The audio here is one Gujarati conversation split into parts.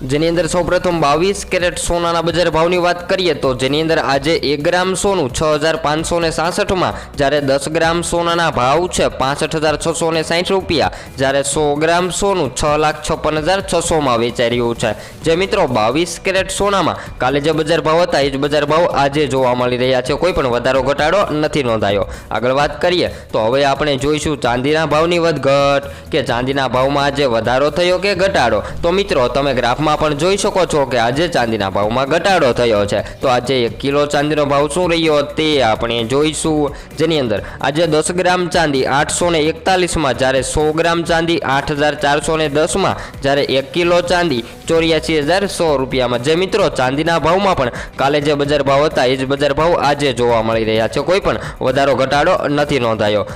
જેની અંદર સૌપ્રથમ બાવીસ કેરેટ સોનાના બજાર ભાવની વાત કરીએ તો જેની અંદર આજે એક ગ્રામ સોનું છ હજાર પાંચસો ને સાસઠમાં, જ્યારે દસ ગ્રામ સોનાના ભાવ છે પાસઠ હજાર છસો ને સાઠ રૂપિયા, જ્યારે સો ગ્રામ સોનું છ લાખ છપ્પન હજાર છસોમાં વેચાઈ રહ્યું છે. જે મિત્રો, બાવીસ કેરેટ સોનામાં કાલે જે બજાર ભાવ હતા, એ જ બજાર ભાવ આજે જોવા મળી રહ્યા છે. કોઈ પણ વધારો ઘટાડો નથી નોંધાયો. આગળ વાત કરીએ તો હવે આપણે જોઈશું ચાંદીના ભાવની વધઘટ, કે ચાંદીના ભાવમાં આજે વધારો થયો કે ઘટાડો? તો મિત્રો, તમે ગ્રાફમાં પણ જોઈ શકો છો કે આજે ચાંદીના ભાવમાં ઘટાડો થયો છે. તો આજે એક કિલો ચાંદીનો ભાવ શું રહ્યો તે આપણે જોઈશું. જેની અંદર આજે દસ ગ્રામ ચાંદી આઠસો ને એકતાલીસમાં, જ્યારે સો ગ્રામ ચાંદી આઠ હજાર ચારસો ને દસમાં, જ્યારે એક કિલો ચાંદી ચોર્યાસી હજાર સો રૂપિયામાં. જે મિત્રો, ચાંદીના ભાવમાં પણ કાલે જે બજાર ભાવ હતા, એ જ બજાર ભાવ આજે જોવા મળી રહ્યા છે. કોઈ પણ વધારો, ઘટાડો નથી નોંધાયો.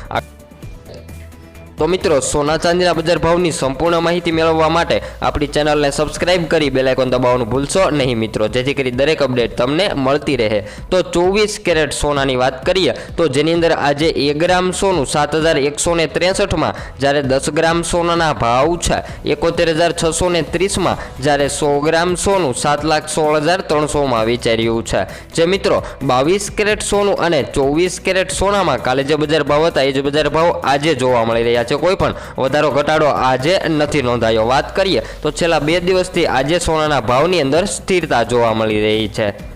તો મિત્રો, સોના ચાંદીના બજાર ભાવની સંપૂર્ણ માહિતી મેળવવા માટે આપણી ચેનલને સબસ્ક્રાઇબ કરી બેલાઇકોન દબાવવાનું ભૂલશો નહીં મિત્રો. જેથી કરી દરેક અપડેટ તમને મળતી રહે. તો ચોવીસ કેરેટ સોનાની વાત કરીએ, તો જેની અંદર આજે એક ગ્રામ સોનું સાત હજાર એકસો ને ત્રેસઠમાં, જ્યારે દસ ગ્રામ સોનાના ભાવ છે એકોતેર હજાર છસો ને ત્રીસમાં, જ્યારે સો ગ્રામ સોનું સાત લાખ સોળ હજાર ત્રણસોમાં વેચાઈ રહ્યું છે. જે મિત્રો, બાવીસ કેરેટ સોનું અને ચોવીસ કેરેટ સોનામાં કાલે જે બજાર ભાવ હતા, એ જ બજાર ભાવ આજે જોવા મળી રહ્યા છે. કોઈ પણ વધારો, ઘટાડો આજે નથી નોંધાયો. વાત કરીએ તો છેલ્લા બે દિવસથી આજે સોનાના ભાવની અંદર સ્થિરતા જોવા મળી રહી છે.